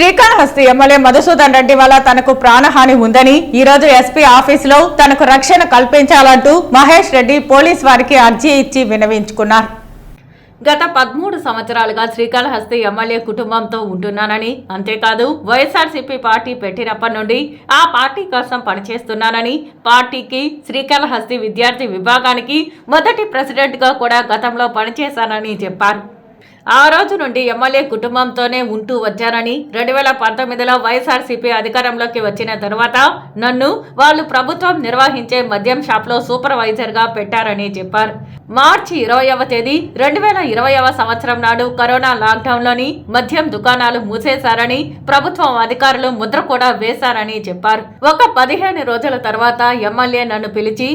Srikalahasti MLA Madhusudan Reddy వల్ల తనకు ప్రాణహాని ఉందని ఈ రోజు ఎస్పీ ఆఫీసులో తనకు రక్షణ కల్పించాలంటూ మహేష్ రెడ్డి పోలీస్ వారికి అర్జీ ఇచ్చి వినవించుకున్నారు. గత పదమూడు సంవత్సరాలుగా శ్రీకాళహస్తి ఎమ్మెల్యే కుటుంబంతో ఉంటున్నానని అంతేకాదు వైఎస్ఆర్సీపీ పార్టీ పెట్టినప్పటి నుండి ఆ పార్టీ కోసం పనిచేస్తున్నానని పార్టీకి శ్రీకాళహస్తి విద్యార్థి విభాగానికి మొదటి ప్రెసిడెంట్గా కూడా గతంలో పనిచేశానని చెప్పారు. ఆ రోజు నుండి ఎమ్మెల్యే కుటుంబంతోనే ఉంటూ వచ్చారని రెండు వేల పంతొమ్మిదిలో వైఎస్ఆర్సీపీ అధికారంలోకి వచ్చిన తర్వాత నన్ను వాళ్ళు ప్రభుత్వం నిర్వహించే మద్యం షాప్లో సూపర్వైజర్గా పెట్టారని చెప్పారు. మార్చి ఇరవైవ తేదీ రెండు వేల ఇరవైవ సంవత్సరం నాడు కరోనా లాక్డౌన్లోని మద్యం దుకాణాలు మూసేశారని ప్రభుత్వం అధికారులు ముద్ర కూడా వేశారని చెప్పారు. ఒక పదిహేను రోజుల తర్వాత ఎమ్మెల్యే నన్ను పిలిచి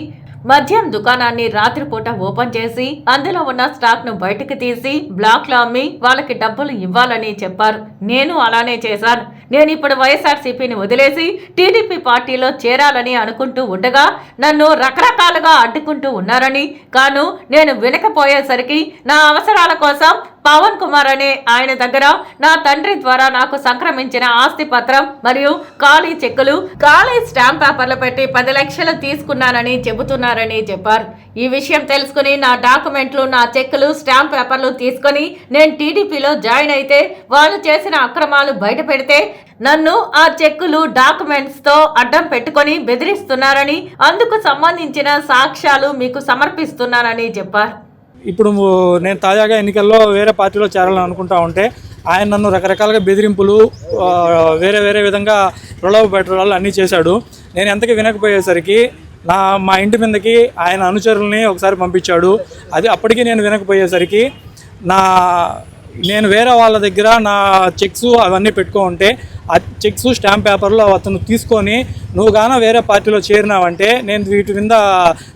మద్యం దుకాణాన్ని రాత్రిపూట ఓపెన్ చేసి అందులో ఉన్న స్టాక్ను బయటకు తీసి బ్లాక్లో అమ్మి వాళ్ళకి డబ్బులు ఇవ్వాలని చెప్పారు. నేను అలానే చేశాను. నేను ఇప్పుడు వైఎస్ఆర్సీపీని వదిలేసి టీడీపీ పార్టీలో చేరాలని అనుకుంటూ ఉండగా నన్ను రకరకాలుగా అడ్డుకుంటూ ఉన్నారని కాను నేను వినకపోయేసరికి నా అవసరాల కోసం పవన్ కుమార్ అనే ఆయన దగ్గర నా తండ్రి ద్వారా నాకు సంక్రమించిన ఆస్తి పత్రం మరియు ఖాళీ చెక్కులు ఖాళీ స్టాంప్ పేపర్లు పెట్టి పది లక్షలు తీసుకున్నానని చెబుతున్నారని చెప్పారు. ఈ విషయం తెలుసుకుని నా డాక్యుమెంట్లు నా చెక్కులు స్టాంప్ పేపర్లు తీసుకొని నేను టీడీపీలో జాయిన్ అయితే వాళ్ళు చేసిన అక్రమాలు బయట పెడితే నన్ను ఆ చెక్కులు డాక్యుమెంట్స్తో అడ్డం పెట్టుకొని బెదిరిస్తున్నారని అందుకు సంబంధించిన సాక్ష్యాలు మీకు సమర్పిస్తున్నానని చెప్పారు. ఇప్పుడు నేను తాజాగా ఎన్నికల్లో వేరే పార్టీలో చేరాలని అనుకుంటా ఉంటే ఆయన నన్ను రకరకాలుగా బెదిరింపులు వేరే వేరే విధంగా ప్రలోభ పెట్టడాలు అన్నీ చేశాడు. నేను ఎంతకి వినకపోయేసరికి నా మా ఇంటి మీదకి ఆయన అనుచరుల్ని ఒకసారి పంపించాడు. అది అప్పటికీ నేను వినకపోయేసరికి నా నేను వేరే వాళ్ళ దగ్గర నా చెక్స్ అవన్నీ పెట్టుకో ఉంటే ఆ చెక్స్ స్టాంప్ పేపర్లు అతను తీసుకొని నువ్వు గాన వేరే పార్టీలో చేరినావంటే నేను వీటి మీద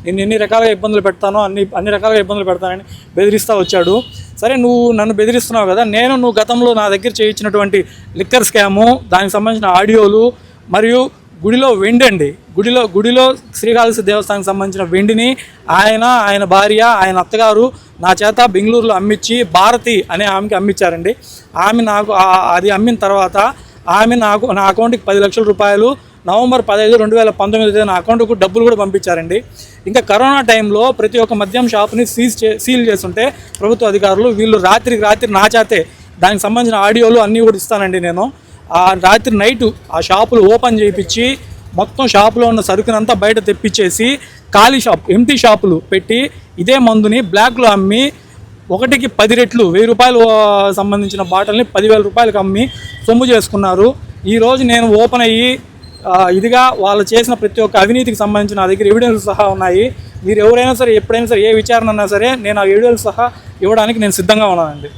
నేను ఎన్ని రకాలుగా ఇబ్బందులు పెడతానో అన్ని అన్ని రకాలుగా ఇబ్బందులు పెడతానని బెదిరిస్తూ వచ్చాడు. సరే నువ్వు నన్ను బెదిరిస్తున్నావు కదా నేను నువ్వు గతంలో నా దగ్గర చేయించినటువంటి లిక్కర్ స్కాము దానికి సంబంధించిన ఆడియోలు మరియు గుడిలో వెండి అండి. గుడిలో గుడిలో శ్రీకాళహస్తి దేవస్థానానికి సంబంధించిన వెండిని ఆయన ఆయన భార్య ఆయన అత్తగారు నా చేత బెంగళూరులో అమ్మించి భారతి అనే ఆమెకి అమ్మించారండి ఆమె నాకు అది అమ్మిన తర్వాత ఆమె నాకు నా అకౌంట్కి పది లక్షల రూపాయలు నవంబర్ పదహైదు రెండు వేల పంతొమ్మిది నా అకౌంట్కు డబ్బులు కూడా పంపించారండి. ఇంకా కరోనా టైంలో ప్రతి ఒక్క మద్యం షాప్ని సీజ్ చే సీల్ చేస్తుంటే ప్రభుత్వ అధికారులు వీళ్ళు రాత్రికి రాత్రి నా చేతే దానికి సంబంధించిన ఆడియోలు అన్నీ కూడా ఇస్తానండి నేను. ఆ రాత్రి నైటు ఆ షాపులు ఓపెన్ చేయించి మొత్తం షాపులో ఉన్న సరుకునంతా బయట తెప్పించేసి ఖాళీ షాప్ ఎంటీ షాపులు పెట్టి ఇదే మందుని బ్లాక్లో అమ్మి ఒకటికి పది రెట్లు వెయ్యి రూపాయలు సంబంధించిన బాటిల్ని పదివేల రూపాయలకు అమ్మి సొమ్ము చేసుకున్నారు. ఈరోజు నేను ఓపెన్ అయ్యి ఇదిగా వాళ్ళు చేసిన ప్రతి ఒక్క అవినీతికి సంబంధించిన నా దగ్గర ఎవిడెన్స్ సహా ఉన్నాయి. మీరు ఎవరైనా సరే ఎప్పుడైనా సరే ఏ విచారణ అన్నా సరే నేను ఆ ఎవిడెన్స్ సహా ఇవ్వడానికి నేను సిద్ధంగా ఉన్నానండి.